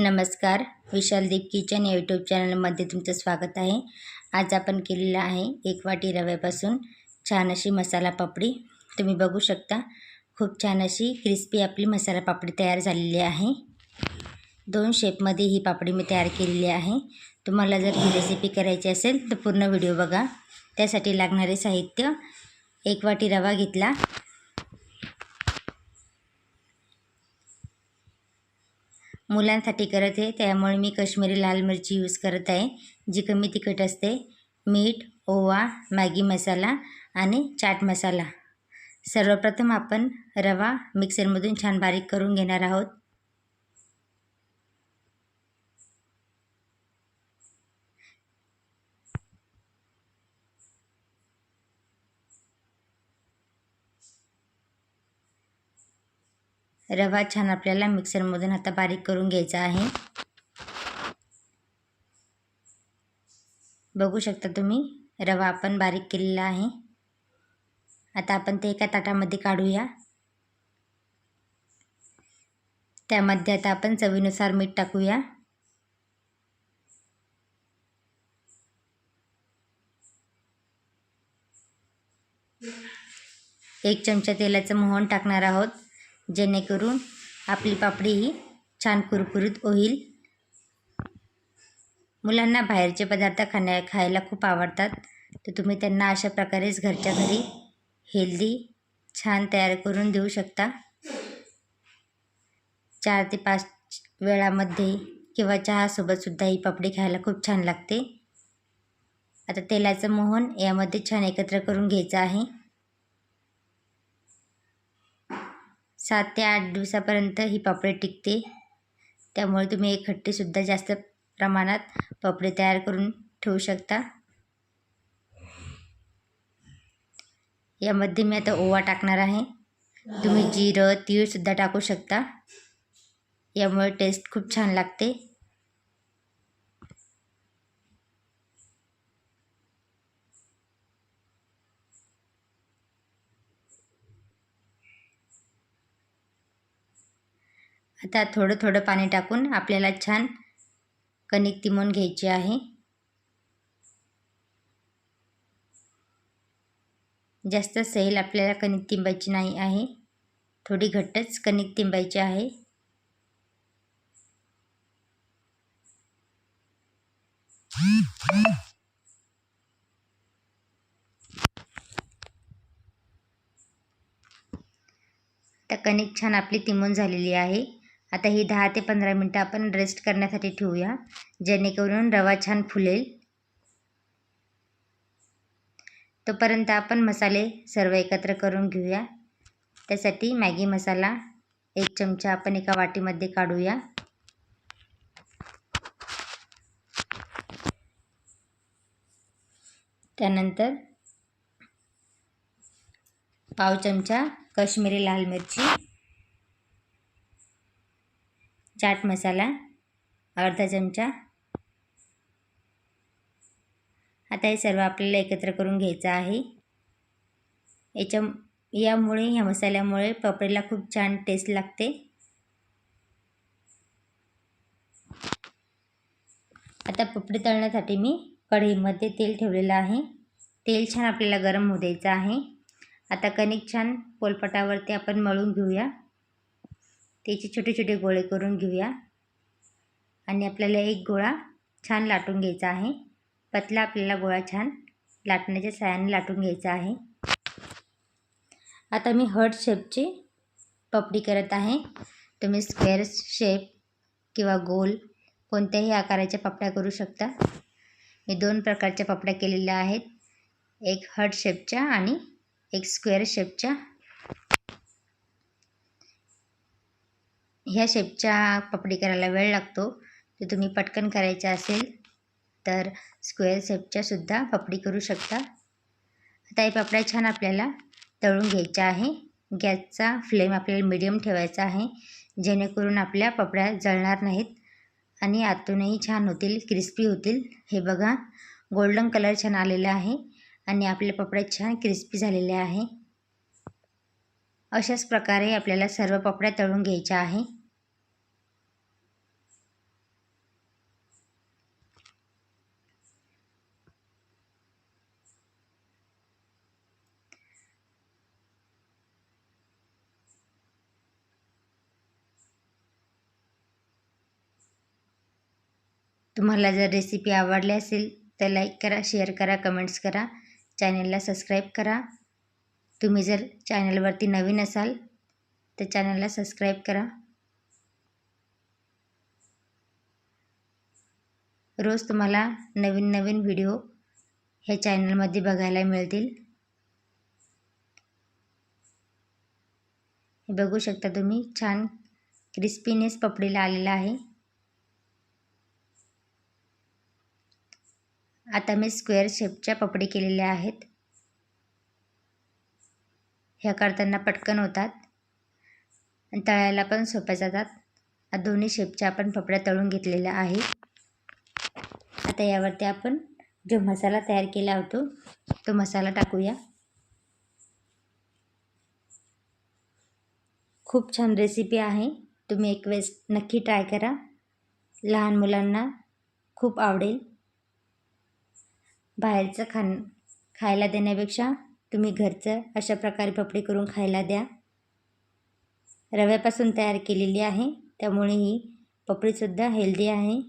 नमस्कार विशालदीप किचन या यूट्यूब चॅनलमध्ये तुमचं स्वागत आहे. आज आपण केलेलं आहे एक वाटी रव्यापासून छान अशी मसाला पापडी. तुम्ही बघू शकता खूप छान अशी क्रिस्पी आपली मसाला पापडी तयार झालेली आहे. दोन शेपमध्ये ही पापडी मी तयार केलेली आहे. तुम्हाला जर ही रेसिपी करायची असेल तर पूर्ण व्हिडिओ बघा. त्यासाठी लागणारे साहित्य एक वाटी रवा घेतला. मुलांसाठी करत आहे. त्यामुळे मी कश्मीरी लाल मिरची यूज करत आहे जी कमी तिखट असते. मीठ ओवा मॅगी मसाला आणि चाट मसाला. सर्वप्रथम आपण रवा मिक्सरमधून छान बारीक करून घेणार आहोत. रवा छान आपल्याला मिक्सरमधून आता बारीक करून घ्यायचा आहे. बघू शकता तुम्ही रवा आपण बारीक केलेला आहे. आता आपण ते एका ताटामध्ये काढूया. त्यामध्ये आता आपण चवीनुसार मीठ टाकूया. एक चमचा तेलाचं मोहन टाकणार आहोत. जेणेकरून आपली पापडी ही छान कुरकुरीत होईल. मुलांना बाहेरचे पदार्थ खाण्या खायला खूप आवडतात. तर तुम्ही त्यांना अशा प्रकारेच घरच्या घरी हेल्दी छान तयार करून देऊ शकता. चार ते पाच वेळामध्ये किंवा चहासोबतसुद्धा ही पापडी खायला खूप छान लागते. आता तेलाचं मोहन यामध्ये छान एकत्र करून घ्यायचं आहे. सात ते आठ दिवसापर्यंत ही पापडी टिकते. त्यामुळे तुम्ही एक हट्टीसुद्धा जास्त प्रमाणात पापडी तयार करून ठेवू शकता. यामध्ये मी आता ओवा टाकणार आहे. तुम्ही जिरं तीळसुद्धा टाकू शकता. यामुळे टेस्ट खूप छान लागते. आता थोडं थोडं पाणी टाकून आपल्याला छान कणिक तिमून घ्यायची आहे. जास्त सैल आपल्याला कणिक तिंबायची नाही आहे. थोडी घट्टच कणिक तिंबायची आहे. तर कणिक छान आपली तिमून झालेली आहे. आता ही दहा ते पंधरा मिनटं आपण रेस्ट करण्यासाठी ठेवूया. जेणेकरून रवा छान फुलेल. तोपर्यंत आपण मसाले सर्व एकत्र करून घेऊया. त्यासाठी मॅगी मसाला एक चमचा आपण एका वाटीमध्ये काढूया. त्यानंतर पाव चमचा कश्मीरी लाल मिरची. चाट मसाला अर्धा चमचा. आता हे सर्व आपल्याला एकत्र करून घ्यायचं आहे. याच्या यामुळे ह्या मसाल्यामुळे पापडीला खूप छान टेस्ट लागते. आता पपडी तळण्यासाठी मी कढईमध्ये तेल ठेवलेलं आहे. तेल छान आपल्याला गरम होऊ द्यायचं आहे. आता कणिक छान पोलपटावरती आपण मळून घेऊया. त्याचे छोटे छोटे गोळे करून घेऊया. आणि आपल्याला एक गोळा छान लाटून घ्यायचा आहे. पतला आपल्याला गोळा छान लाटण्याच्या साह्याने लाटून घ्यायचा आहे. आता मी हर्ट शेपची पपडी करत आहे. तुम्ही स्क्वेअर शेप किंवा गोल कोणत्याही आकाराच्या पापड्या करू शकता. मी दोन प्रकारच्या पापड्या केलेल्या आहेत. एक हर्ट शेपच्या आणि एक स्क्वेअर शेपच्या. ह्या शेपच्या पपडी करायला वेळ लागतो. ते तुम्ही पटकन करायच्या असेल तर स्क्वेअर शेपच्यासुद्धा पापडी करू शकता. आता हे पापड्या छान आपल्याला तळून घ्यायच्या आहे. गॅसचा फ्लेम आपल्याला मिडियम ठेवायचा आहे. जेणेकरून आपल्या पपड्या जळणार नाहीत आणि आतूनही छान होतील क्रिस्पी होतील. हे बघा गोल्डन कलर छान आलेला आहे आणि आपल्या पापड्या छान क्रिस्पी झालेल्या आहे. अशाच प्रकारे आपल्याला सर्व पपड्या तळून घ्यायच्या आहे. तुम्हाला जर रेसिपी आवडली असेल तर लाईक करा शेअर करा कमेंट्स करा. चॅनलला सबस्क्राईब करा. तुम्ही जर चॅनलवरती नवीन असाल तर चॅनलला सबस्क्राईब करा. रोज तुम्हाला नवीन नवीन व्हिडिओ ह्या चॅनलमध्ये बघायला मिळतील. बघू शकता तुम्ही छान क्रिस्पीनेस पपडीला आलेला आहे. आता मी स्क्वेअर शेपच्या पपडी केलेल्या आहेत. ह्या करताना पटकन होतात आणि तळायला पण सोप्या जातात. दोन्ही शेपच्या आपण पपड्या तळून घेतलेल्या आहे आता यावरती आपण जो मसाला तयार केला होतो तो मसाला टाकूया. खूप छान रेसिपी आहे. तुम्ही एक वेळेस नक्की ट्राय करा. लहान मुलांना खूप आवडेल. बाहेरचं खाण खायला देण्यापेक्षा तुम्ही घरचं अशा प्रकारे पपडी करून खायला द्या. रव्यापासून तयार केलेली आहे त्यामुळे ही पपडीसुद्धा हेल्दी आहे.